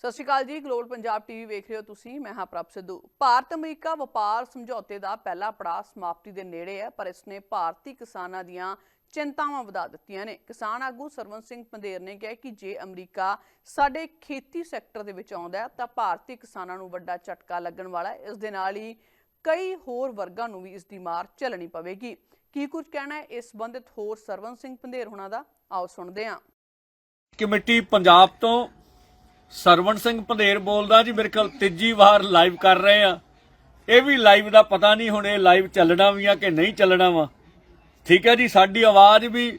ਸਤਿ ਸ਼੍ਰੀ ਅਕਾਲ ਜੀ global Punjab TV ਵੇਖ ਰਹੇ ਹੋ ਤੁਸੀਂ, ਮੈਂ ਹਾਂ ਪ੍ਰਭ ਸਿੱਧੂ। ਭਾਰਤ ਅਮਰੀਕਾ ਵਪਾਰ ਸਮਝੌਤੇ ਦਾ ਪਹਿਲਾ ਪੜਾਅ ਸਮਾਪਤੀ ਦੇ ਨੇੜੇ ਹੈ, ਪਰ ਇਸਨੇ ਭਾਰਤੀ ਕਿਸਾਨਾਂ ਦੀਆਂ ਚਿੰਤਾਵਾਂ ਵਧਾ ਦਿੱਤੀਆਂ ਨੇ। ਕਿਸਾਨ ਆਗੂ ਸਰਵਨ ਸਿੰਘ ਪੰਦੇਰ ਨੇ ਕਿਹਾ ਕਿ ਜੇ ਅਮਰੀਕਾ ਸਾਡੇ ਖੇਤੀ ਸੈਕਟਰ ਦੇ ਵਿੱਚ ਆਉਂਦਾ ਤਾਂ ਭਾਰਤੀ ਕਿਸਾਨਾਂ ਨੂੰ ਵੱਡਾ ਝਟਕਾ ਲੱਗਣ ਵਾਲਾ ਹੈ। ਇਸ ਦੇ ਨਾਲ ਹੀ ਕਈ ਹੋਰ ਵਰਗਾਂ ਨੂੰ ਵੀ ਇਸ ਦੀ ਮਾਰ ਝੱਲਣੀ ਪਵੇਗੀ। ਕੀ ਕੁਝ ਕਹਿਣਾ ਹੈ, ਇਸ ਸੰਬੰਧਿਤ ਹੋਰ ਸਰਵਨ ਸਿੰਘ ਪੰਦੇਰ ਹੋਣਾ ਦਾ? ਆਓ ਸੁਣਦੇ ਹਾਂ। ਕਮੇਟੀ ਪੰਜਾਬ ਤੋਂ ਸਰਵਣ ਸਿੰਘ ਪੰਧੇਰ ਬੋਲਦਾ, ਜੀ ਮੇਰੇ ਕੋਲ ਤੀਜੀ ਵਾਰ ਲਾਈਵ ਕਰ ਰਹੇ ਆ। ਇਹ ਵੀ ਲਾਈਵ ਦਾ ਪਤਾ ਨਹੀਂ ਹੁਣ ਇਹ ਲਾਈਵ ਚੱਲਣਾ ਵੀ ਆ ਕਿ ਨਹੀਂ ਚੱਲਣਾ ਵਾ। ਠੀਕ ਹੈ ਜੀ, ਸਾਡੀ ਆਵਾਜ਼ ਵੀ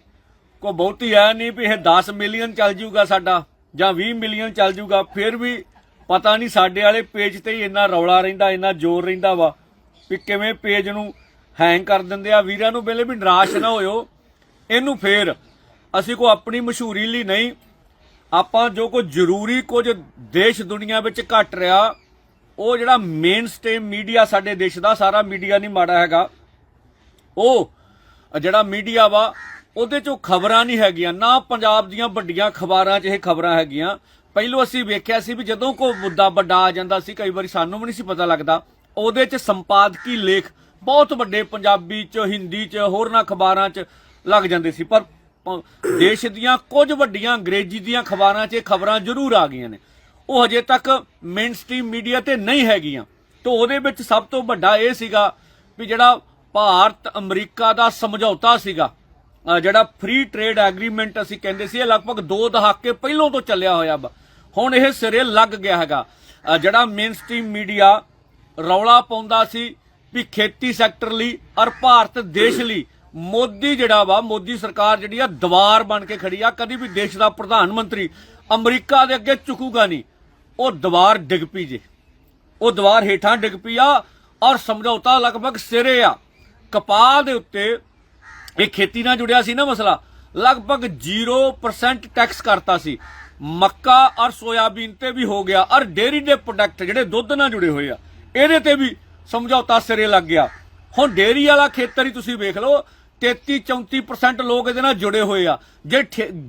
ਕੋ ਬਹੁਤੀ ਹੈ ਨਹੀਂ ਵੀ ਇਹ 10 ਮਿਲੀਅਨ ਚੱਲ ਜੂਗਾ ਸਾਡਾ ਜਾਂ 20 ਮਿਲੀਅਨ ਚੱਲ ਜੂਗਾ। ਫਿਰ ਵੀ ਪਤਾ ਨਹੀਂ ਸਾਡੇ ਵਾਲੇ ਪੇਜ ਤੇ ਹੀ ਇੰਨਾ ਰੌਲਾ ਰਹਿੰਦਾ, ਇੰਨਾ ਜ਼ੋਰ ਰਹਿੰਦਾ ਵਾ ਵੀ ਕਿਵੇਂ ਪੇਜ ਨੂੰ ਹੈਂਗ ਕਰ ਦਿੰਦੇ ਆ। ਵੀਰਾਂ ਨੂੰ ਵੇਲੇ ਵੀ ਨਿਰਾਸ਼ ਨਾ ਹੋਇਓ। ਇਹਨੂੰ ਫੇਰ ਅਸੀਂ ਕੋ ਆਪਣੀ ਮਸ਼ਹੂਰੀ ਲਈ ਨਹੀਂ ਆਪਾਂ ਜੋ ਕੋ ਜ਼ਰੂਰੀ ਕੁਝ ਦੇਸ਼ ਦੁਨੀਆ ਵਿੱਚ ਘਟ ਰਿਹਾ, ਉਹ ਜਿਹੜਾ ਮੇਨ ਸਟ੍ਰੀਮ ਮੀਡੀਆ ਸਾਡੇ ਦੇਸ਼ ਦਾ, ਸਾਰਾ ਮੀਡੀਆ ਨਹੀਂ ਮਾੜਾ ਹੈਗਾ। ਉਹ ਜਿਹੜਾ ਮੀਡੀਆ ਵਾ, ਉਹਦੇ ਚੋਂ ਖਬਰਾਂ ਨਹੀਂ ਹੈਗੀਆਂ, ਨਾ ਪੰਜਾਬ ਦੀਆਂ ਵੱਡੀਆਂ ਖਬਰਾਂ 'ਚ ਇਹ ਖਬਰਾਂ ਹੈਗੀਆਂ। ਪਹਿਲੋਂ ਅਸੀਂ ਵੇਖਿਆ ਸੀ ਵੀ ਜਦੋਂ ਕੋਈ ਮੁੱਦਾ ਵੱਡਾ ਆ ਜਾਂਦਾ ਸੀ, ਕਈ ਵਾਰੀ ਸਾਨੂੰ ਵੀ ਨਹੀਂ ਸੀ ਪਤਾ ਲੱਗਦਾ। ਉਹਦੇ 'ਚ ਸੰਪਾਦਕੀ ਲੇਖ ਬਹੁਤ ਵੱਡੇ ਪੰਜਾਬੀ 'ਚ, ਹਿੰਦੀ 'ਚ, ਹੋਰਨਾਂ ਖਬਰਾਂ 'ਚ ਲੱਗ ਜਾਂਦੇ ਸੀ। ਪਰ ਦੇਸ਼ ਦੀਆਂ ਕੁਝ ਵੱਡੀਆਂ ਅੰਗਰੇਜ਼ੀ ਦੀਆਂ ਖਬਰਾਂ 'ਚ ਖਬਰਾਂ ਜ਼ਰੂਰ ਆ ਗਈਆਂ ਨੇ। ਉਹ ਹਜੇ ਤੱਕ ਮੇਨਸਟ੍ਰੀਮ ਮੀਡੀਆ ਤੇ ਨਹੀਂ ਹੈਗੀਆਂ। ਤੋਂ ਉਹਦੇ ਵਿੱਚ ਸਭ ਤੋਂ ਵੱਡਾ ਇਹ ਸੀਗਾ ਵੀ ਜਿਹੜਾ ਭਾਰਤ ਅਮਰੀਕਾ ਦਾ ਸਮਝੌਤਾ ਸੀਗਾ ਜਿਹੜਾ ਫ੍ਰੀ ਟ੍ਰੇਡ ਐਗਰੀਮੈਂਟ ਅਸੀਂ ਕਹਿੰਦੇ ਸੀ, ਇਹ ਲਗਭਗ 2 ਦਹਾਕੇ ਪਹਿਲਾਂ ਤੋਂ ਚੱਲਿਆ ਹੋਇਆ ਵਾ। ਹੁਣ ਇਹ ਸਿਰੇ ਲੱਗ ਗਿਆ ਹੈਗਾ। ਅਹ ਜਿਹੜਾ ਮੇਨਸਟ੍ਰੀਮ ਮੀਡੀਆ ਰੌਲਾ ਪਾਉਂਦਾ ਸੀ ਵੀ ਖੇਤੀ ਸੈਕਟਰ ਲਈ ਔਰ ਭਾਰਤ ਦੇਸ਼ ਲਈ ਮੋਦੀ ਜਿਹੜਾ ਵਾ, ਮੋਦੀ ਸਰਕਾਰ ਜਿਹੜੀ ਆ ਦੀਵਾਰ ਬਣ ਕੇ ਖੜੀ ਆ। ਕਦੀ ਵੀ ਦੇਸ਼ ਦਾ ਪ੍ਰਧਾਨ ਮੰਤਰੀ ਅਮਰੀਕਾ ਦੇ ਅੱਗੇ ਝੁਕੂਗਾ ਨਹੀਂ। ਉਹ ਦੀਵਾਰ ਡਿੱਗ ਪਈ ਜੇ। ਉਹ ਦੀਵਾਰ ਹੇਠਾਂ ਡਿੱਗ ਪਈ ਆ ਔਰ ਸਮਝੌਤਾ ਲਗਭਗ ਸਿਰੇ ਆ। ਕਪਾਹ ਦੇ ਉੱਤੇ ਇਹ ਖੇਤੀ ਨਾਲ ਜੁੜਿਆ ਸੀ ਨਾ ਮਸਲਾ। ਲਗਭਗ 0% ਟੈਕਸ ਕਰਤਾ ਸੀ। ਮੱਕਾ ਔਰ ਸੋਇਆਬੀਨ ਤੇ ਵੀ ਹੋ ਗਿਆ ਔਰ ਡੇਰੀ ਦੇ ਪ੍ਰੋਡਕਟ ਜਿਹੜੇ ਦੁੱਧ ਨਾਲ ਜੁੜੇ ਹੋਏ ਆ, ਇਹਦੇ ਤੇ ਵੀ ਸਮਝੌਤਾ ਸਿਰੇ ਲੱਗ ਗਿਆ। ਹੁਣ ਡੇਰੀ ਵਾਲਾ ਖੇਤਰ ਹੀ ਤੁਸੀਂ ਵੇਖ ਲਓ 33 34% ਲੋਕ ਇਹਦੇ ਨਾਲ ਜੁੜੇ ਹੋਏ ਆ। ਜੇ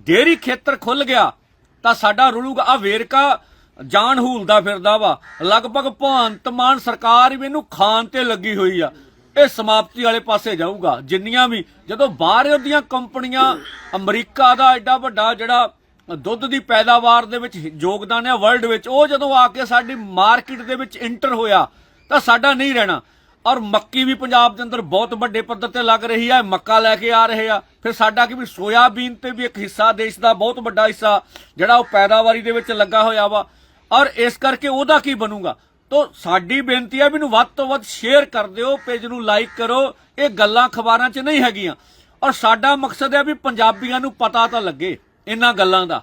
ਡੇਰੀ ਖੇਤਰ ਖੁੱਲ ਗਿਆ, ਤਾਂ ਸਾਡਾ ਰੁਲੂਗਾ ਆ ਵੇਰਕਾ ਜਾਨ ਹੂਲਦਾ ਫਿਰਦਾ ਵਾ। ਲਗਭਗ ਭਗਵੰਤ ਮਾਨ ਸਰਕਾਰ ਵੀ ਇਹਨੂੰ ਖਾਣ ਤੇ ਲੱਗੀ ਹੋਈ ਆ। ਇਹ ਸਮਾਪਤੀ ਵਾਲੇ ਪਾਸੇ ਜਾਊਗਾ। ਜਿੰਨੀਆਂ ਵੀ ਜਦੋਂ ਬਾਹਰ ਦੀਆਂ ਕੰਪਨੀਆਂ ਅਮਰੀਕਾ ਦਾ ਐਡਾ ਵੱਡਾ ਜਿਹੜਾ ਦੁੱਧ ਦੀ ਪੈਦਾਵਾਰ ਦੇ ਵਿੱਚ ਯੋਗਦਾਨ ਹੈ ਵਰਲਡ ਵਿੱਚ, ਉਹ ਜਦੋਂ ਆ ਕੇ ਸਾਡੀ ਮਾਰਕੀਟ ਦੇ ਵਿੱਚ ਇੰਟਰ ਹੋਇਆ, ਤਾਂ ਸਾਡਾ ਨਹੀਂ ਰਹਿਣਾ। ਔਰ ਮੱਕੀ ਵੀ ਪੰਜਾਬ ਦੇ ਅੰਦਰ ਬਹੁਤ ਵੱਡੇ ਪੱਧਰ ਤੇ ਲੱਗ ਰਹੀ ਹੈ ਮੱਕਾ ਲੈ ਕੇ ਆ ਰਹੇ ਆ। ਫਿਰ ਸਾਡਾ ਕਿ ਵੀ ਸੋਇਆਬੀਨ ਤੇ ਵੀ ਇੱਕ ਹਿੱਸਾ ਦੇਸ਼ ਦਾ ਬਹੁਤ ਵੱਡਾ ਹਿੱਸਾ, ਜਿਹੜਾ ਉਹ ਪੈਦਾਵਾਰੀ ਦੇ ਵਿੱਚ ਲੱਗਾ ਹੋਇਆ ਵਾ। ਔਰ ਇਸ ਕਰਕੇ ਉਹਦਾ ਕੀ ਬਣੂਗਾ? ਤੋ ਸਾਡੀ ਬੇਨਤੀ ਹੈ ਮੈਨੂੰ ਵੱਧ ਤੋਂ ਵੱਧ ਸ਼ੇਅਰ ਕਰ ਦਿਓ ਪੇਜ ਨੂੰ ਲਾਈਕ ਕਰੋ। ਇਹ ਗੱਲਾਂ ਖਬਰਾਂ 'ਚ ਨਹੀਂ ਹੈਗੀਆਂ। ਔਰ ਸਾਡਾ ਮਕਸਦ ਹੈ ਵੀ ਪੰਜਾਬੀਆਂ ਨੂੰ ਪਤਾ ਤਾਂ ਲੱਗੇ ਇਹਨਾਂ ਗੱਲਾਂ ਦਾ।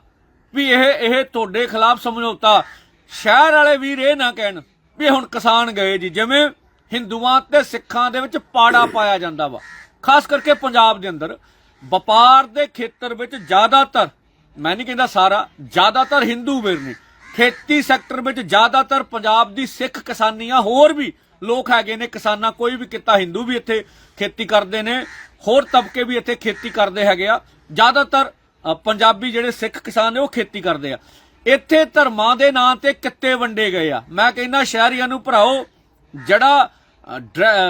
ਵੀ ਇਹ ਇਹ ਤੁਹਾਡੇ ਖਿਲਾਫ ਸਮਝੌਤਾ। ਸ਼ਹਿਰ ਵਾਲੇ ਵੀਰ ਇਹ ਨਾ ਕਹਿਣ ਵੀ ਹੁਣ ਕਿਸਾਨ ਗਏ ਜੀ, ਜਿਵੇਂ ਹਿੰਦੂਆਂ ਤੇ ਸਿੱਖਾਂ ਦੇ ਵਿੱਚ ਪਾੜਾ ਪਾਇਆ ਜਾਂਦਾ ਵਾ। ਖਾਸ ਕਰਕੇ ਪੰਜਾਬ ਦੇ ਅੰਦਰ, ਵਪਾਰ ਦੇ ਖੇਤਰ ਵਿੱਚ ਜ਼ਿਆਦਾਤਰ, ਮੈਂ ਨਹੀਂ ਕਹਿੰਦਾ ਸਾਰਾ, ਜ਼ਿਆਦਾਤਰ ਹਿੰਦੂ ਵੀਰ ਨੇ, ਖੇਤੀ ਸੈਕਟਰ ਵਿੱਚ ਜ਼ਿਆਦਾਤਰ ਪੰਜਾਬ ਦੀ ਸਿੱਖ ਕਿਸਾਨੀਆਂ ਹੋਰ ਵੀ ਲੋਕ ਹੈਗੇ ਨੇ, ਕਿਸਾਨਾਂ ਕੋਈ ਵੀ ਕਿੱਤਾ ਹਿੰਦੂ ਵੀ ਇੱਥੇ ਖੇਤੀ ਕਰਦੇ ਨੇ, ਹੋਰ ਤਬਕੇ ਵੀ ਇੱਥੇ ਖੇਤੀ ਕਰਦੇ ਹੈਗੇ ਆ। ਜ਼ਿਆਦਾਤਰ ਪੰਜਾਬੀ ਜਿਹੜੇ ਸਿੱਖ ਕਿਸਾਨ ਨੇ ਉਹ ਖੇਤੀ ਕਰਦੇ ਆ। ਇੱਥੇ ਧਰਮਾਂ ਦੇ ਨਾਂ ਤੇ ਕਿੱਤੇ ਵੰਡੇ ਗਏ ਆ। ਮੈਂ ਕਹਿੰਦਾ ਸ਼ਹਿਰੀਆਂ ਨੂੰ ਭਰਾਓ, ਜਿਹੜਾ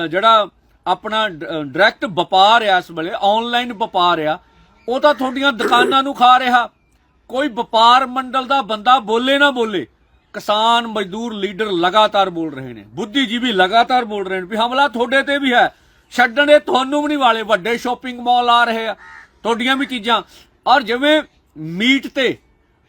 ਜਿਹੜਾ ਆਪਣਾ ਡਾਇਰੈਕਟ ਵਪਾਰ ਆ ਇਸ ਵੇਲੇ ਆਨਲਾਈਨ ਵਪਾਰ ਆ ਉਹ ਤਾਂ ਤੁਹਾਡੀਆਂ ਦੁਕਾਨਾਂ ਨੂੰ ਖਾ ਰਿਹਾ। ਕੋਈ ਵਪਾਰ ਮੰਡਲ ਦਾ ਬੰਦਾ ਬੋਲੇ ਨਾ ਬੋਲੇ, ਕਿਸਾਨ, ਮਜ਼ਦੂਰ, ਲੀਡਰ ਲਗਾਤਾਰ ਬੋਲ ਰਹੇ ਨੇ। ਬੁੱਧੀਜੀਵੀ ਲਗਾਤਾਰ ਬੋਲ ਰਹੇ ਨੇ ਵੀ ਹਮਲਾ ਤੁਹਾਡੇ ਤੇ ਵੀ ਹੈ। ਛੱਡਣੇ ਤੁਹਾਨੂੰ ਵੀ ਨਹੀਂ ਵਾਲੇ ਵੱਡੇ ਸ਼ਾਪਿੰਗ ਮਾਲ ਆ ਰਹੇ ਆ। ਤੁਹਾਡੀਆਂ ਵੀ ਚੀਜ਼ਾਂ। ਔਰ ਜਿਵੇਂ ਮੀਟ ਤੇ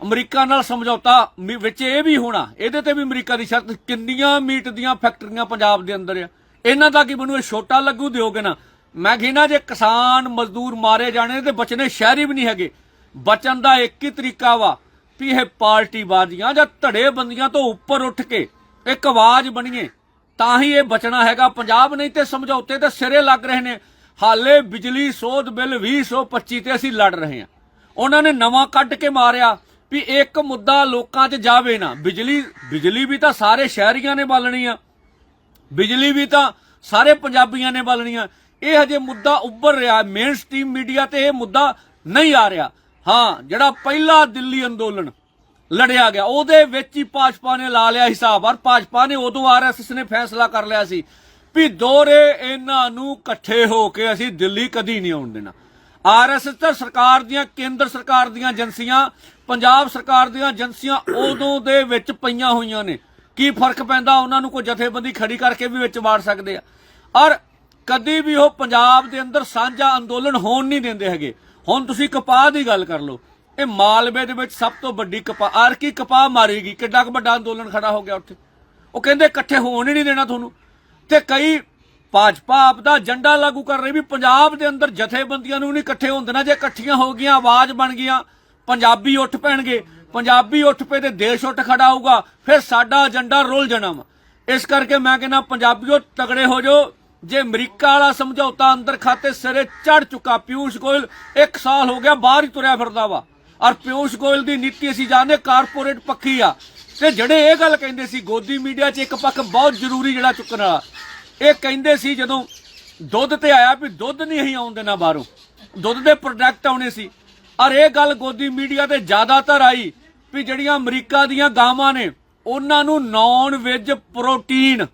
ਅਮਰੀਕਾ ਨਾਲ ਸਮਝੌਤਾ ਵਿੱਚ ਇਹ ਵੀ ਹੋਣਾ, ਇਹਦੇ ਤੇ ਵੀ ਅਮਰੀਕਾ ਦੀ ਸ਼ਰਤ ਕਿੰਨੀਆਂ ਮੀਟ ਦੀਆਂ ਫੈਕਟਰੀਆਂ ਪੰਜਾਬ ਦੇ ਅੰਦਰ ਆ। ਇਹਨਾਂ ਦਾ ਕੀ ਮੈਨੂੰ ਇਹ ਛੋਟਾ ਲੱਗੂ ਦਿਓਗੇ ਨਾ? ਮੈਂ ਕਹਿੰਦਾ ਜੇ ਕਿਸਾਨ ਮਜ਼ਦੂਰ ਮਾਰੇ ਜਾਣੇ ਤੇ ਬਚਨੇ ਸ਼ਹਿਰੀ ਵੀ ਨਹੀਂ ਹੈਗੇ। ਬਚਣ ਦਾ ਇੱਕ ਹੀ ਤਰੀਕਾ ਵਾ ਵੀ ਇਹ ਪਾਰਟੀਬਾਜ਼ੀਆਂ ਜਾਂ ਧੜੇ ਬੰਦੀਆਂ ਤੋਂ ਉੱਪਰ ਉੱਠ ਕੇ ਇੱਕ ਆਵਾਜ਼ ਬਣੀਏ। ਤਾਂ ਹੀ ਇਹ ਬਚਣਾ ਹੈਗਾ। ਪੰਜਾਬ ਨਹੀਂ ਤੇ ਸਮਝੌਤੇ ਤੇ ਸਿਰੇ ਲੱਗ ਰਹੇ ਨੇ। ਹਾਲੇ ਬਿਜਲੀ ਸੋਧ ਬਿੱਲ 2025 ਤੇ ਅਸੀਂ ਲੜ ਰਹੇ ਹਾਂ। ਉਹਨਾਂ ਨੇ ਨਵਾਂ ਕੱਢ ਕੇ ਮਾਰਿਆ। ਵੀ ਇੱਕ ਮੁੱਦਾ ਲੋਕਾਂ 'ਚ ਜਾਵੇ ਨਾ, ਬਿਜਲੀ ਬਿਜਲੀ ਵੀ ਤਾਂ ਸਾਰੇ ਸ਼ਹਿਰੀਆਂ ਨੇ ਬਾਲਣੀ ਆ। ਬਿਜਲੀ ਵੀ ਤਾਂ ਸਾਰੇ ਪੰਜਾਬੀਆਂ ਨੇ ਬਾਲਣੀ ਆ। ਇਹ ਹਜੇ ਮੁੱਦਾ ਉੱਭਰ ਰਿਹਾ ਮੇਨ ਸਟ੍ਰੀਮ ਮੀਡੀਆ ਤੇ ਇਹ ਮੁੱਦਾ ਨਹੀਂ ਆ ਰਿਹਾ। ਹਾਂ, ਜਿਹੜਾ ਪਹਿਲਾ ਦਿੱਲੀ ਅੰਦੋਲਨ ਲੜਿਆ ਗਿਆ, ਉਹਦੇ ਵਿੱਚ ਹੀ ਭਾਜਪਾ ਨੇ ਲਾ ਲਿਆ ਹਿਸਾਬ। ਔਰ ਭਾਜਪਾ ਨੇ ਉਦੋਂ ਆਰਐਸਐਸ ਨੇ ਫੈਸਲਾ ਕਰ ਲਿਆ ਸੀ ਵੀ ਦੋਰੇ ਇਹਨਾਂ ਨੂੰ ਇਕੱਠੇ ਹੋ ਕੇ ਅਸੀਂ ਦਿੱਲੀ ਕਦੀ ਨਹੀਂ ਆਉਣ ਦੇਣਾ। ਆਰਐਸਐਸ ਤਾਂ ਸਰਕਾਰ ਦੀਆਂ, ਕੇਂਦਰ ਸਰਕਾਰ ਦੀਆਂ ਏਜੰਸੀਆਂ, ਪੰਜਾਬ ਸਰਕਾਰ ਦੀਆਂ ਏਜੰਸੀਆਂ ਉਦੋਂ ਦੇ ਵਿੱਚ ਪਈਆਂ ਹੋਈਆਂ ਨੇ। ਕੀ ਫ਼ਰਕ ਪੈਂਦਾ? ਉਹਨਾਂ ਨੂੰ ਕੋਈ ਜਥੇਬੰਦੀ ਖੜੀ ਕਰਕੇ ਵੀ ਵਿੱਚ ਵਾੜ ਸਕਦੇ ਆ। ਔਰ ਕਦੀ ਵੀ ਉਹ ਪੰਜਾਬ ਦੇ ਅੰਦਰ ਸਾਂਝਾ ਅੰਦੋਲਨ ਹੋਣ ਨਹੀਂ ਦਿੰਦੇ ਹੈਗੇ। ਹੁਣ ਤੁਸੀਂ ਕਪਾਹ ਦੀ ਗੱਲ ਕਰ ਲਓ। ਇਹ ਮਾਲਵੇ ਦੇ ਵਿੱਚ ਸਭ ਤੋਂ ਵੱਡੀ ਕਪਾਹ, ਆਰ ਕੀ ਕਪਾਹ ਮਾਰੇਗੀ? ਕਿੱਡਾ ਕੁ ਵੱਡਾ ਅੰਦੋਲਨ ਖੜਾ ਹੋ ਗਿਆ ਉੱਥੇ? ਉਹ ਕਹਿੰਦੇ ਇਕੱਠੇ ਹੋਣ ਹੀ ਨਹੀਂ ਦੇਣਾ ਤੁਹਾਨੂੰ। ਤੇ ਕਈ ਭਾਜਪਾ ਆਪ ਦਾ ਏਜੰਡਾ ਲਾਗੂ ਕਰ ਰਹੀ ਵੀ ਪੰਜਾਬ ਦੇ ਅੰਦਰ ਜਥੇਬੰਦੀਆਂ ਨੂੰ ਨਹੀਂ ਇਕੱਠੇ ਹੋਣ ਦੇਣਾ, ਜੇ ਇਕੱਠੀਆਂ ਹੋ ਗਈਆਂ, ਆਵਾਜ਼ ਬਣ ਗਈਆਂ, ਪੰਜਾਬੀ ਉੱਠ ਪੈਣਗੇ। ਪੰਜਾਬੀ ਉੱਠ ਪਏ ਤੇ ਦੇਸ਼ ਉੱਠ ਖੜਾ ਹੋਊਗਾ, ਫਿਰ ਸਾਡਾ ਏਜੰਡਾ ਰੁਲ ਜਾਣਾ ਵਾ। ਇਸ ਕਰਕੇ ਮੈਂ ਕਹਿੰਦਾ, ਪੰਜਾਬੀਓ ਤਗੜੇ ਹੋ ਜਾਓ। ਜੇ ਅਮਰੀਕਾ ਵਾਲਾ ਸਮਝੌਤਾ ਅੰਦਰ ਖਾਤੇ ਸਿਰੇ ਚੜ ਚੁੱਕਾ, ਪਿਊਸ਼ ਗੋਇਲ 1 ਸਾਲ ਹੋ ਗਿਆ ਬਾਹਰ ਹੀ ਤੁਰਿਆ ਫਿਰਦਾ ਵਾ। ਔਰ ਪਿਊਸ਼ ਗੋਇਲ ਦੀ ਨੀਤੀ ਅਸੀਂ ਜਾਣਦੇ, ਕਾਰਪੋਰੇਟ ਪੱਖੀ ਆ। ਤੇ ਜਿਹੜੇ ਇਹ ਗੱਲ ਕਹਿੰਦੇ ਸੀ, ਗੋਦੀ ਮੀਡੀਆ 'ਚ ਇੱਕ ਪੱਖ ਬਹੁਤ ਜ਼ਰੂਰੀ ਜਿਹੜਾ ਚੁੱਕਣ ਵਾਲਾ। ਇਹ ਕਹਿੰਦੇ ਸੀ ਜਦੋਂ ਦੁੱਧ ਤੇ ਆਇਆ ਵੀ ਦੁੱਧ ਨਹੀਂ ਅਸੀਂ ਆਉਣ ਦੇਣਾ ਬਾਹਰੋਂ। ਦੁੱਧ ਦੇ ਪ੍ਰੋਡਕਟ ਆਉਣੇ ਸੀ। ਔਰ ਇਹ ਗੱਲ ਗੋਦੀ ਮੀਡੀਆ ਤੇ ਜ਼ਿਆਦਾਤਰ ਆਈ ਵੀ ਜਿਹੜੀਆਂ ਅਮਰੀਕਾ ਦੀਆਂ ਗਾਵਾਂ ਨੇ, ਉਹਨਾਂ ਨੂੰ ਨਾਨ ਵੈਜ ਪ੍ਰੋਟੀਨ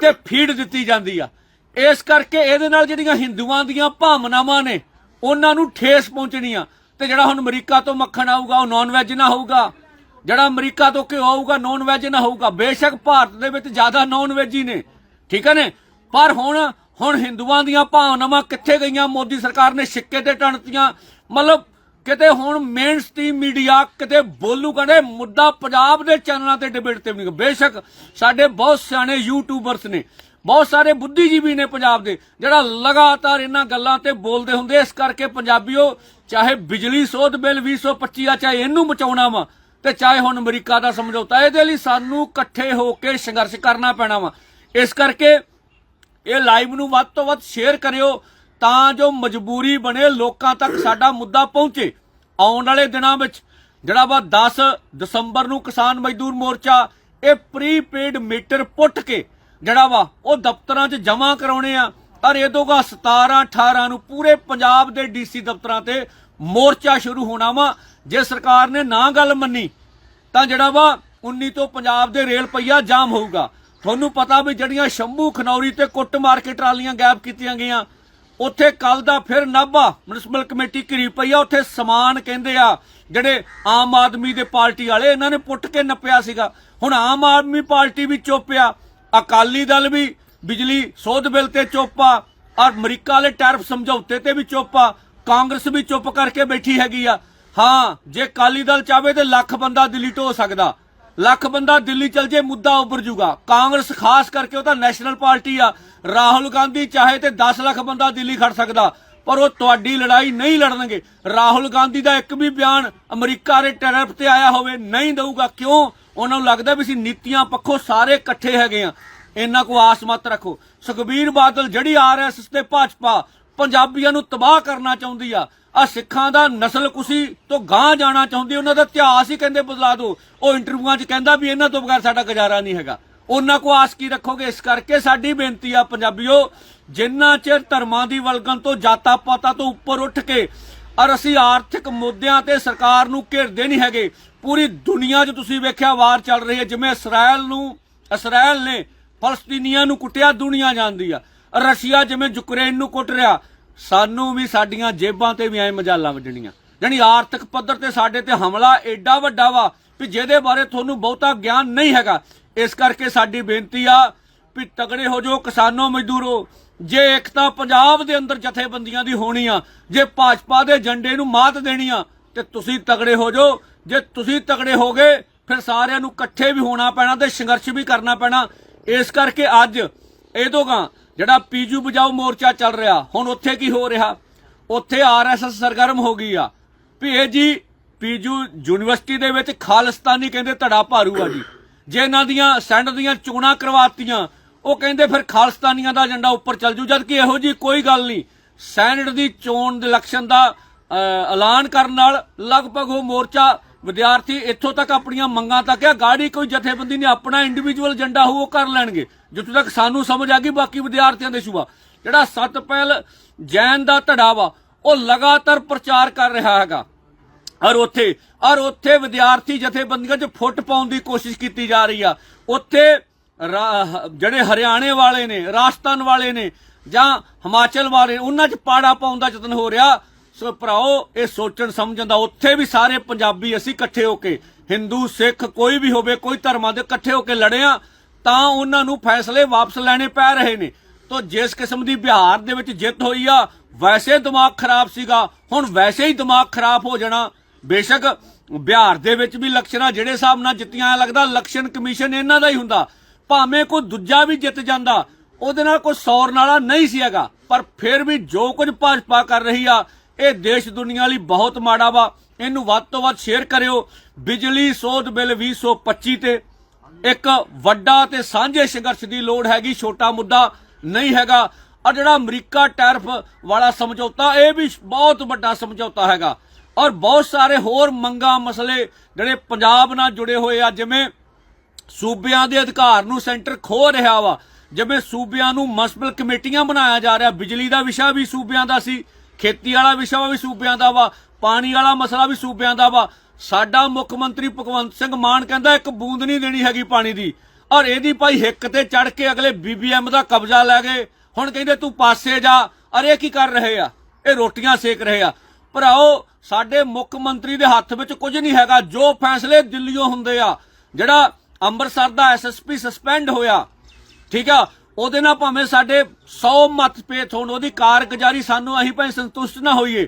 ਤੇ ਫੀਡ ਦਿੱਤੀ ਜਾਂਦੀ ਆ। ਇਸ ਕਰਕੇ ਇਹਦੇ ਨਾਲ ਜਿਹੜੀਆਂ ਹਿੰਦੂਆਂ ਦੀਆਂ ਭਾਵਨਾਵਾਂ ਨੇ, ਉਹਨਾਂ ਨੂੰ ਠੇਸ ਪਹੁੰਚਣੀ ਆ। ਤੇ ਜਿਹੜਾ ਹੁਣ ਅਮਰੀਕਾ ਤੋਂ ਮੱਖਣ ਆਊਗਾ, ਉਹ ਨਾਨ ਵੈਜ ਨਾ ਹੋਊਗਾ। ਜਿਹੜਾ ਅਮਰੀਕਾ ਤੋਂ ਘਿਓ ਆਊਗਾ ਨਾਨ ਵੈਜ ਨਾ ਹੋਊਗਾ। ਬੇਸ਼ੱਕ ਭਾਰਤ ਦੇ ਵਿੱਚ ਜ਼ਿਆਦਾ ਨਾਨ ਵੈਜ ਹੀ ਨੇ। ਠੀਕ ਹੈ ਨੇ? ਪਰ ਹੁਣ ਹੁਣ ਹਿੰਦੂਆਂ ਦੀਆਂ ਭਾਵਨਾਵਾਂ ਕਿੱਥੇ ਗਈਆਂ? ਮੋਦੀ ਸਰਕਾਰ ਨੇ ਸਿੱਕੇ ਤੇ ਟਣਤੀਆਂ, ਮਤਲਬ ਕਿਤੇ ਹੁਣ ਮੇਨ ਸਟ੍ਰੀਮ ਮੀਡੀਆ ਕਿਤੇ ਬੋਲੂ ਕਹਿੰਦੇ, ਮੁੱਦਾ ਪੰਜਾਬ ਦੇ ਚੈਨਲਾਂ ਤੇ ਡਿਬੇਟ ਤੇ ਨਹੀਂ। ਬੇਸ਼ੱਕ ਸਾਡੇ ਬਹੁਤ ਸਿਆਣੇ ਯੂਟਿਊਬਰਸ ਨੇ, ਬਹੁਤ ਸਾਰੇ ਬੁੱਧੀਜੀਵੀ ਨੇ ਪੰਜਾਬ ਦੇ, ਜਿਹੜਾ ਲਗਾਤਾਰ ਇਹਨਾਂ ਗੱਲਾਂ ਤੇ ਬੋਲਦੇ ਹੁੰਦੇ ਇਸ ਕਰਕੇ ਪੰਜਾਬੀਓ, ਚਾਹੇ ਬਿਜਲੀ ਸੋਧ ਬਿੱਲ 225 ਆ, ਚਾਹੇ ਇਹਨੂੰ ਬਚਾਉਣਾ ਵਾ, ਤੇ ਚਾਹੇ ਹੁਣ ਅਮਰੀਕਾ ਦਾ ਸਮਝੌਤਾ, ਇਹਦੇ ਲਈ ਸਾਨੂੰ ਇਕੱਠੇ ਹੋ ਕੇ ਸੰਘਰਸ਼ ਕਰਨਾ ਪੈਣਾ ਵਾ। ਇਸ ਕਰਕੇ ਇਹ ਲਾਈਵ ਨੂੰ ਵੱਧ ਤੋਂ ਵੱਧ ਸ਼ੇਅਰ ਕਰਿਓ ਤਾਂ ਜੋ ਮਜਬੂਰੀ ਬਣੇ ਲੋਕਾਂ ਤੱਕ ਸਾਡਾ ਮੁੱਦਾ ਪਹੁੰਚੇ। ਆਉਣ ਵਾਲੇ ਦਿਨਾਂ ਵਿੱਚ ਜਿਹੜਾ ਵਾ 10 ਦਸੰਬਰ ਨੂੰ ਕਿਸਾਨ ਮਜ਼ਦੂਰ ਮੋਰਚਾ, ਇਹ ਪ੍ਰੀਪੇਡ ਮੀਟਰ ਪੁੱਟ ਕੇ ਜਿਹੜਾ ਵਾ ਉਹ ਦਫ਼ਤਰਾਂ 'ਚ ਜਮ੍ਹਾਂ ਕਰਾਉਣੇ ਆ। ਔਰ ਇਹਦੋਗਾ 17 18 ਨੂੰ ਪੂਰੇ ਪੰਜਾਬ ਦੇ ਡੀਸੀ ਦਫ਼ਤਰਾਂ ਤੇ ਮੋਰਚਾ ਸ਼ੁਰੂ ਹੋਣਾ ਵਾ। ਜੇ ਸਰਕਾਰ ਨੇ ਨਾ ਗੱਲ ਮੰਨੀ, ਤਾਂ ਜਿਹੜਾ ਵਾ 19 ਤੋਂ ਪੰਜਾਬ ਦੇ ਰੇਲ ਪਈਆ ਜਾਮ ਹੋਊਗਾ। ਤੁਹਾਨੂੰ ਪਤਾ ਵੀ ਜਿਹੜੀਆਂ ਸ਼ੰਭੂ, ਖਨੌਰੀ ਤੇ ਕੁੱਟ ਮਾਰ ਕੇ ਟਰਾਲੀਆਂ ਗਾਇਬ ਕੀਤੀਆਂ ਗਈਆਂ, ਉੱਥੇ ਕੱਲ ਦਾ ਫਿਰ ਨਾਭਾ ਮਿਊਨਿਸਪਲ ਕਮੇਟੀ ਘਿਰੀ ਪਈ ਆ, ਉੱਥੇ ਸਮਾਨ ਕਹਿੰਦੇ ਆ, ਜਿਹੜੇ ਆਮ ਆਦਮੀ ਦੇ ਪਾਰਟੀ ਵਾਲੇ, ਇਹਨਾਂ ਨੇ ਪੁੱਟ ਕੇ ਨੱਪਿਆ ਸੀਗਾ। ਹੁਣ ਆਮ ਆਦਮੀ ਪਾਰਟੀ ਵੀ ਚੁੱਪ ਆ, ਅਕਾਲੀ ਦਲ ਵੀ ਬਿਜਲੀ ਸੋਧ ਬਿੱਲ ਤੇ ਚੁੱਪ ਆ, ਔਰ ਅਮਰੀਕਾ ਵਾਲੇ ਟੈਰਫ ਸਮਝੌਤੇ ਤੇ ਵੀ ਚੁੱਪ ਆ, ਕਾਂਗਰਸ ਵੀ ਚੁੱਪ ਕਰਕੇ ਬੈਠੀ ਹੈਗੀ ਆ। ਹਾਂ, ਜੇ ਅਕਾਲੀ ਦਲ ਚਾਵੇ ਤੇ ਲੱਖ ਬੰਦਾ ਦਿੱਲੀ ਹੋ ਸਕਦਾ। ਲੱਖ ਬੰਦਾ ਦਿੱਲੀ ਚਲ ਜੇ, ਮੁੱਦਾ ਉੱਭਰ ਜੂਗਾ। ਕਾਂਗਰਸ ਖਾਸ ਕਰਕੇ ਉਹ ਤਾਂ ਨੈਸ਼ਨਲ ਪਾਰਟੀ ਆ। ਰਾਹੁਲ ਗਾਂਧੀ ਚਾਹੇ ਤੇ 10 ਲੱਖ ਬੰਦਾ ਦਿੱਲੀ ਖੜ ਸਕਦਾ, ਪਰ ਉਹ ਤੁਹਾਡੀ ਲੜਾਈ ਨਹੀਂ ਲੜਨਗੇ। ਰਾਹੁਲ ਗਾਂਧੀ ਦਾ ਇੱਕ ਵੀ ਬਿਆਨ ਅਮਰੀਕਾ ਦੇ ਟੈਰਫ ਤੇ ਆਇਆ ਹੋਵੇ, ਨਹੀਂ ਦਊਗਾ। ਕਿਉਂ? ਉਹਨਾਂ ਨੂੰ ਲੱਗਦਾ ਵੀ ਅਸੀਂ ਨੀਤੀਆਂ ਪੱਖੋਂ ਸਾਰੇ ਇਕੱਠੇ ਹੈਗੇ ਆ। ਇਹਨਾਂ ਕੋ ਆਸ ਮਤ ਰੱਖੋ। ਸੁਖਬੀਰ ਬਾਦਲ ਜਿਹੜੀ ਆਰਐਸਐਸ ਤੇ ਭਾਜਪਾ ਪੰਜਾਬੀਆਂ ਨੂੰ ਤਬਾਹ ਕਰਨਾ ਚਾਹੁੰਦੀ ਆ ਆ ਸਿੱਖਾਂ ਦਾ ਨਸਲ ਕੁਸੀ ਤੋਂ ਗਾਂ ਜਾਣਾ ਚਾਹੁੰਦੀ, ਉਹਨਾਂ ਦਾ ਇਤਿਹਾਸ ਹੀ ਕਹਿੰਦੇ ਬਦਲਾ ਦਿਓ। ਉਹ ਇੰਟਰਵਿਊਆਂ 'ਚ ਕਹਿੰਦਾ ਵੀ ਇਹਨਾਂ ਤੋਂ ਬਗੈਰ ਸਾਡਾ ਗੁਜ਼ਾਰਾ ਨਹੀਂ ਹੈਗਾ। ਉਹਨਾਂ ਕੋ ਆਸ ਕੀ ਰੱਖੋਗੇ? ਇਸ ਕਰਕੇ ਸਾਡੀ ਬੇਨਤੀ ਆ ਪੰਜਾਬੀਓ, ਜਿੰਨਾ ਚਿਰ ਧਰਮਾਂ ਦੀ ਵਲਗਣ ਤੋਂ ਜਾਤਾਂ ਪਾਤਾਂ ਤੋਂ ਉੱਪਰ ਉੱਠ ਕੇ ਔਰ ਅਸੀਂ ਆਰਥਿਕ ਮੁੱਦਿਆਂ ਤੇ ਸਰਕਾਰ ਨੂੰ ਘੇਰਦੇ ਨਹੀਂ ਹੈਗੇ, ਪੂਰੀ ਦੁਨੀਆ 'ਚ ਤੁਸੀਂ ਵੇਖਿਆ ਵਾਰ ਚੱਲ ਰਹੀ ਹੈ, ਜਿਵੇਂ ਇਸਰਾਇਲ ਨੂੰ, ਇਸਰਾਇਲ ਨੇ ਫਲਸਤੀਨੀਆਂ ਨੂੰ ਕੁੱਟਿਆ, ਦੁਨੀਆ ਜਾਣਦੀ ਆ। ਰਸ਼ੀਆ ਜਿਵੇਂ ਯੂਕਰੇਨ ਨੂੰ ਕੁੱਟ ਰਿਹਾ ਸਾਨੂੰ ਵੀ ਸਾਡੀਆਂ ਜੇਬਾਂ ਤੇ ਵੀ ਐ ਮਜਾਲਾਂ ਵੱਜਣੀਆਂ। ਜਾਣੀ ਆਰਥਿਕ ਪੱਧਰ ਤੇ ਸਾਡੇ ਤੇ ਹਮਲਾ ਐਡਾ ਵੱਡਾ ਵਾ ਵੀ ਜਿਹਦੇ ਬਾਰੇ ਤੁਹਾਨੂੰ ਬਹੁਤਾ ਗਿਆਨ ਨਹੀਂ ਹੈਗਾ। ਇਸ ਕਰਕੇ ਸਾਡੀ ਬੇਨਤੀ ਆ ਵੀ ਤਗੜੇ ਹੋ ਜਾਓ ਕਿਸਾਨੋ ਮਜ਼ਦੂਰੋ। ਜੇ ਇੱਕ ਪੰਜਾਬ ਦੇ ਅੰਦਰ ਜਥੇਬੰਦੀਆਂ ਦੀ ਹੋਣੀ ਆ, ਜੇ ਭਾਜਪਾ ਦੇ ਝੰਡੇ ਨੂੰ ਮਾਤ ਦੇਣੀ ਆ, ਤੇ ਤੁਸੀਂ ਤਗੜੇ ਹੋ ਜਾਓ। ਜੇ ਤੁਸੀਂ ਤਗੜੇ ਹੋਗੇ ਫਿਰ ਸਾਰਿਆਂ ਨੂੰ ਇਕੱਠੇ ਵੀ ਹੋਣਾ ਪੈਣਾ ਤੇ ਸੰਘਰਸ਼ ਵੀ ਕਰਨਾ ਪੈਣਾ। ਇਸ ਕਰਕੇ ਅੱਜ ਇਹ ਦੋਗਾ ਜਿਹੜਾ ਪੀਜੂ ਬਜਾਓ ਮੋਰਚਾ ਚੱਲ ਰਿਹਾ, ਹੁਣ ਉੱਥੇ ਕੀ ਹੋ ਰਿਹਾ? ਉੱਥੇ ਆਰਐਸਐਸ ਸਰਗਰਮ ਹੋ ਗਈ ਆ। ਵੀ ਜੀ ਪੀਜੂ ਯੂਨੀਵਰਸਿਟੀ ਦੇ ਵਿੱਚ ਖਾਲਿਸਤਾਨੀ ਕਹਿੰਦੇ ਧੜਾ ਭਾਰੂ ਆ ਜੀ। ਜੇ ਇਹਨਾਂ ਦੀਆਂ ਸੈਂਡ ਦੀਆਂ ਚੋਣਾਂ ਕਰਵਾਤੀਆਂ, ਉਹ ਕਹਿੰਦੇ ਫਿਰ ਖਾਲਿਸਤਾਨੀਆਂ ਦਾ ਏਜੰਡਾ ਉੱਪਰ ਚੱਲ ਜੂ। ਜਦ ਕਿ ਇਹੋ ਜੀ ਕੋਈ ਗੱਲ ਨਹੀਂ, ਸੈਨੇਟ ਦੀ ਚੋਣ ਦੇ ਇਲੈਕਸ਼ਨ ਦਾ ਐਲਾਨ ਕਰਨ ਨਾਲ ਲਗਭਗ ਉਹ ਮੋਰਚਾ ਵਿਦਿਆਰਥੀ ਇੱਥੋਂ ਤੱਕ ਆਪਣੀਆਂ ਮੰਗਾਂ ਤੱਕ ਆ, ਗਾੜੀ ਕੋਈ ਜਥੇਬੰਦੀ ਨੇ ਆਪਣਾ ਇੰਡੀਵਿਜੂਅਲ ਏਜੰਡਾ ਹੋ, ਉਹ ਕਰ ਲੈਣਗੇ। ਜਿੱਥੋਂ ਤੱਕ ਸਾਨੂੰ ਸਮਝ ਆ ਗਈ, ਬਾਕੀ ਵਿਦਿਆਰਥੀਆਂ ਦੇ ਸ਼ੂਬਾ ਜਿਹੜਾ ਸਤਪੈਲ ਜੈਨ ਦਾ ਧੜਾ ਵਾ ਉਹ ਲਗਾਤਾਰ ਪ੍ਰਚਾਰ ਕਰ ਰਿਹਾ ਹੈਗਾ। ਔਰ ਉੱਥੇ ਔਰ ਉੱਥੇ ਵਿਦਿਆਰਥੀ ਜਥੇਬੰਦੀਆਂ 'ਚ ਫੁੱਟ ਪਾਉਣ ਦੀ ਕੋਸ਼ਿਸ਼ ਕੀਤੀ ਜਾ ਰਹੀ ਆ। ਉੱਥੇ ਜਿਹੜੇ ਹਰਿਆਣੇ ਵਾਲੇ ਨੇ, ਰਾਜਸਥਾਨ ਵਾਲੇ ਨੇ ਜਾਂ ਹਿਮਾਚਲ ਵਾਲੇ ਉਹਨਾਂ 'ਚ ਪਾੜਾ ਪਾਉਣ ਦਾ ਯਤਨ ਹੋ ਰਿਹਾ। ਸੋ ਭਰਾਓ, ਇਹ ਸੋਚਣ ਸਮਝਣ ਦਾ ਉੱਥੇ ਵੀ ਸਾਰੇ ਪੰਜਾਬੀ ਅਸੀਂ ਇਕੱਠੇ ਹੋ ਕੇ, ਹਿੰਦੂ, ਸਿੱਖ, ਕੋਈ ਵੀ ਹੋਵੇ, ਕੋਈ ਧਰਮਾਂ ਦੇ ਇਕੱਠੇ ਹੋ ਕੇ ਲੜੇ ਆ, ਤਾਂ ਉਹਨਾਂ ਨੂੰ ਫੈਸਲੇ ਵਾਪਸ ਲੈਣੇ ਪੈ ਰਹੇ ਨੇ। ਤੋ ਜਿਸ ਕਿਸਮ ਦੀ ਬਿਹਾਰ ਦੇ ਵਿੱਚ ਜਿੱਤ ਹੋਈ ਆ, ਵੈਸੇ ਦਿਮਾਗ ਖਰਾਬ ਸੀਗਾ, ਹੁਣ ਵੈਸੇ ਹੀ ਦਿਮਾਗ ਖਰਾਬ ਹੋ ਜਾਣਾ। ਬੇਸ਼ੱਕ ਬਿਹਾਰ ਦੇ ਵਿੱਚ ਵੀ ਇਲੈਕਸ਼ਨਾਂ ਜਿਹੜੇ ਹਿਸਾਬ ਨਾਲ ਜਿੱਤੀਆਂ ਲੱਗਦਾ ਇਲੈਕਸ਼ਨ ਕਮਿਸ਼ਨ ਇਹਨਾਂ ਦਾ ਹੀ ਹੁੰਦਾ। ਭਾਵੇਂ ਕੋਈ ਦੂਜਾ ਵੀ ਜਿੱਤ ਜਾਂਦਾ, ਉਹਦੇ ਨਾਲ ਕੋਈ ਸੌਰ ਨਾਲਾ ਨਹੀਂ ਸੀ ਹੈਗਾ, ਪਰ ਫਿਰ ਵੀ ਜੋ ਕੁਝ ਭਾਜਪਾ ਕਰ ਰਹੀ ਆ ਇਹ ਦੇਸ਼ ਦੁਨੀਆ ਲਈ ਬਹੁਤ ਮਾੜਾ ਵਾ। ਇਹਨੂੰ ਵੱਧ ਤੋਂ ਵੱਧ ਸ਼ੇਅਰ ਕਰਿਓ। ਬਿਜਲੀ, ਸੋਧ ਬਿੱਲ 2025 ਤੇ ਇੱਕ ਵੱਡਾ ਤੇ ਸਾਂਝੇ ਸੰਘਰਸ਼ ਦੀ ਲੋੜ ਹੈਗੀ, ਛੋਟਾ ਮੁੱਦਾ ਨਹੀਂ ਹੈਗਾ। ਔਰ ਜਿਹੜਾ ਅਮਰੀਕਾ ਟੈਰਫ ਵਾਲਾ ਸਮਝੌਤਾ, ਇਹ ਵੀ ਬਹੁਤ ਵੱਡਾ ਸਮਝੌਤਾ ਹੈਗਾ। ਔਰ ਬਹੁਤ ਸਾਰੇ ਹੋਰ ਮੰਗਾਂ ਮਸਲੇ ਜਿਹੜੇ ਪੰਜਾਬ ਨਾਲ ਜੁੜੇ ਹੋਏ ਆ, ਜਿਵੇਂ ਸੂਬਿਆਂ ਦੇ ਅਧਿਕਾਰ ਨੂੰ ਸੈਂਟਰ ਖੋ ਰਿਹਾ ਵਾ। ਜਿਵੇਂ ਸੂਬਿਆਂ ਨੂੰ ਮਸਬਲ ਕਮੇਟੀਆਂ ਬਣਾਇਆ ਜਾ ਰਿਹਾ। ਬਿਜਲੀ ਦਾ ਵਿਸ਼ਾ ਵੀ ਸੂਬਿਆਂ ਦਾ ਸੀ। ਖੇਤੀ ਵਾਲਾ ਵਿਸ਼ਾ ਵੀ ਸੂਬਿਆਂ ਦਾ ਵਾ, ਪਾਣੀ ਵਾਲਾ ਮਸਲਾ ਵੀ ਸੂਬਿਆਂ ਦਾ ਵਾ। ਸਾਡਾ ਮੁੱਖ ਮੰਤਰੀ ਭਗਵੰਤ ਸਿੰਘ ਮਾਨ ਕਹਿੰਦਾ, ਇੱਕ ਬੂੰਦ ਨਹੀਂ ਦੇਣੀ ਹੈਗੀ ਪਾਣੀ ਦੀ। ਔਰ ਇਹਦੀ ਭਾਈ ਹਿੱਕ ਤੇ ਚੜ ਕੇ ਅਗਲੇ ਬੀਬੀਐਮ ਦਾ ਕਬਜ਼ਾ ਲੈ ਗਏ। ਹੁਣ ਕਹਿੰਦੇ, ਤੂੰ ਪਾਸੇ ਜਾ। ਅਰੇ ਕੀ ਕਰ ਰਹੇ ਆ? ਇਹ ਰੋਟੀਆਂ ਸੇਕ ਰਹੇ ਆ। ਭਰਾਓ, ਸਾਡੇ ਮੁੱਖ ਮੰਤਰੀ ਦੇ ਹੱਥ ਵਿੱਚ ਕੁਝ ਨਹੀਂ ਹੈਗਾ। ਜੋ ਫੈਸਲੇ ਦਿੱਲੀੋਂ ਹੁੰਦੇ ਆ, ਜਿਹੜਾ ਅੰਮ੍ਰਿਤਸਰ ਦਾ ਐਸਐਸਪੀ ਸਸਪੈਂਡ ਹੋਇਆ, ਠੀਕ ਆ ਉਹਦੇ ਨਾਲ ਭਾਵੇਂ ਸਾਡੇ 100 ਮਤਭੇਦ ਹੋਣ, ਉਹਦੀ ਕਾਰਗੁਜ਼ਾਰੀ ਸਾਨੂੰ ਅਸੀਂ ਭਾਵੇਂ ਸੰਤੁਸ਼ਟ ਨਾ ਹੋਈਏ।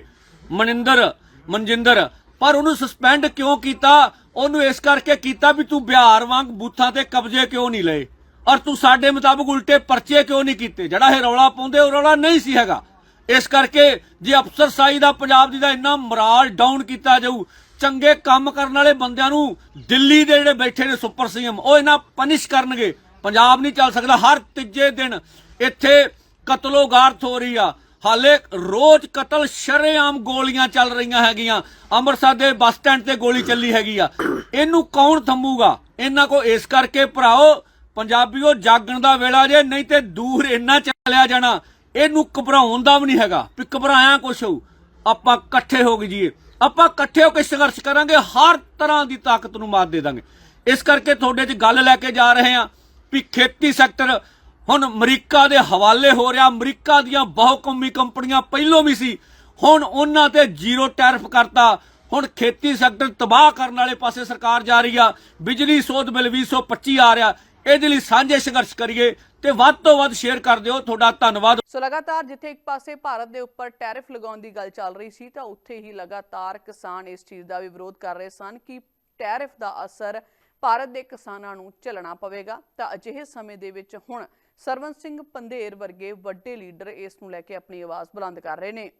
ਮਨਿੰਦਰ, ਮਨਜਿੰਦਰ, ਪਰ ਉਹਨੂੰ ਸਸਪੈਂਡ ਕਿਉਂ ਕੀਤਾ? ਉਹਨੂੰ ਇਸ ਕਰਕੇ ਕੀਤਾ ਵੀ ਤੂੰ ਬਿਹਾਰ ਵਾਂਗ ਬੂਥਾਂ ਤੇ ਕਬਜ਼ੇ ਕਿਉਂ ਨਹੀਂ ਲਏ? ਔਰ ਤੂੰ ਸਾਡੇ ਮੁਤਾਬਕ ਉਲਟੇ ਪਰਚੇ ਕਿਉਂ ਨਹੀਂ ਕੀਤੇ? ਜਿਹੜਾ ਇਹ ਰੌਲਾ ਪਾਉਂਦੇ, ਉਹ ਰੌਲਾ ਨਹੀਂ ਸੀ ਹੈਗਾ। ਇਸ ਕਰਕੇ ਜੇ ਅਫਸਰਸ਼ਾਹੀ ਦਾ ਪੰਜਾਬ ਦੀ ਦਾ ਇੰਨਾ ਮਰਾਲ ਡਾਊਨ ਕੀਤਾ ਜਾਊ, ਚੰਗੇ ਕੰਮ ਕਰਨ ਵਾਲੇ ਬੰਦਿਆਂ ਨੂੰ ਦਿੱਲੀ ਦੇ ਜਿਹੜੇ ਬੈਠੇ ਨੇ ਸੁਪਰ ਸੀਐਮ, ਉਹ ਇਹਨਾਂ ਪਨਿਸ਼ ਕਰਨਗੇ। ਪੰਜਾਬ ਨਹੀਂ ਚੱਲ ਸਕਦਾ। ਹਰ ਤੀਜੇ ਦਿਨ ਇੱਥੇ ਕਤਲੋਗਾਰਤ ਹੋ ਰਹੀ ਆ। ਹਾਲੇ ਰੋਜ਼ ਕਤਲ ਸ਼ਰੇਆਮ ਗੋਲੀਆਂ ਚੱਲ ਰਹੀਆਂ ਹੈਗੀਆਂ। ਅੰਮ੍ਰਿਤਸਰ ਦੇ ਬੱਸ ਸਟੈਂਡ ਤੇ ਗੋਲੀ ਚੱਲੀ ਹੈਗੀ ਆ। ਇਹਨੂੰ ਕੌਣ ਥੰਮੂਗਾ? ਇਹਨਾਂ ਕੋ ਇਸ ਕਰਕੇ ਭਰਾਓ, ਪੰਜਾਬੀਓ ਜਾਗਣ ਦਾ ਵੇਲਾ ਜੇ, ਨਹੀਂ ਤੇ ਦੂਰ ਇੰਨਾ ਚੱਲਿਆ ਜਾਣਾ। ਇਹਨੂੰ ਘਬਰਾਉਣ ਦਾ ਵੀ ਨਹੀਂ ਹੈਗਾ ਵੀ ਘਬਰਾਇਆ ਕੁਛ ਹੋਊ। ਆਪਾਂ ਇਕੱਠੇ ਹੋ ਜੀਏ। ਆਪਾਂ ਇਕੱਠੇ ਹੋ ਕੇ ਸੰਘਰਸ਼ ਕਰਾਂਗੇ, ਹਰ ਤਰ੍ਹਾਂ ਦੀ ਤਾਕਤ ਨੂੰ ਮਾਤ ਦੇ ਦਾਂਗੇ। ਇਸ ਕਰਕੇ ਤੁਹਾਡੇ 'ਚ ਗੱਲ ਲੈ ਕੇ ਜਾ ਰਹੇ ਹਾਂ ਵੀ ਖੇਤੀ ਸੈਕਟਰ ਹੁਣ ਅਮਰੀਕਾ ਦੇ ਹਵਾਲੇ ਹੋ ਰਿਹਾ। ਅਮਰੀਕਾ ਦੀਆਂ ਬਹੁਕੌਮੀ ਕੰਪਨੀਆਂ ਪਹਿਲੋਂ ਵੀ ਸੀ। ਹੁਣ ਉਹਨਾਂ ਤੇ ਜ਼ੀਰੋ ਟੈਰਿਫ ਕਰਤਾ। ਹੁਣ ਖੇਤੀ ਸੈਕਟਰ ਤਬਾਹ ਕਰਨ ਵਾਲੇ ਪਾਸੇ ਸਰਕਾਰ ਜਾ ਰਹੀ ਆ। ਬਿਜਲੀ ਸੋਧ ਬਿੱਲ 2025 ਆ ਰਿਹਾ। ਇਹਦੇ ਲਈ ਸਾਂਝੇ ਸੰਘਰਸ਼ ਕਰੀਏ ਤੇ ਵੱਧ ਤੋਂ ਵੱਧ ਸ਼ੇਅਰ ਕਰ ਦਿਓ। ਤੁਹਾਡਾ ਧੰਨਵਾਦ। ਸੋ ਲਗਾਤਾਰ ਜਿੱਥੇ ਇੱਕ ਪਾਸੇ ਭਾਰਤ ਦੇ ਉੱਪਰ ਟੈਰਿਫ ਲਗਾਉਣ ਦੀ ਗੱਲ ਚੱਲ ਰਹੀ ਸੀ, ਤਾਂ ਉੱਥੇ ਹੀ ਲਗਾਤਾਰ ਕਿਸਾਨ ਇਸ ਚੀਜ਼ ਦਾ ਵੀ ਵਿਰੋਧ ਕਰ ਰਹੇ ਸਨ ਕਿ ਟੈਰਿਫ ਦਾ ਅਸਰ ਭਾਰਤ ਦੇ ਕਿਸਾਨਾਂ ਨੂੰ ਝੱਲਣਾ ਪਵੇਗਾ। ਤਾਂ ਅਜਿਹੇ ਸਮੇਂ ਦੇ ਵਿੱਚ ਹੁਣ ਸਰਵਨ ਸਿੰਘ ਪੰਧੇਰ ਵਰਗੇ ਵੱਡੇ ਲੀਡਰ ਇਸ ਨੂੰ ਲੈ ਕੇ ਆਪਣੀ ਆਵਾਜ਼ ਬੁਲੰਦ ਕਰ ਰਹੇ ਨੇ।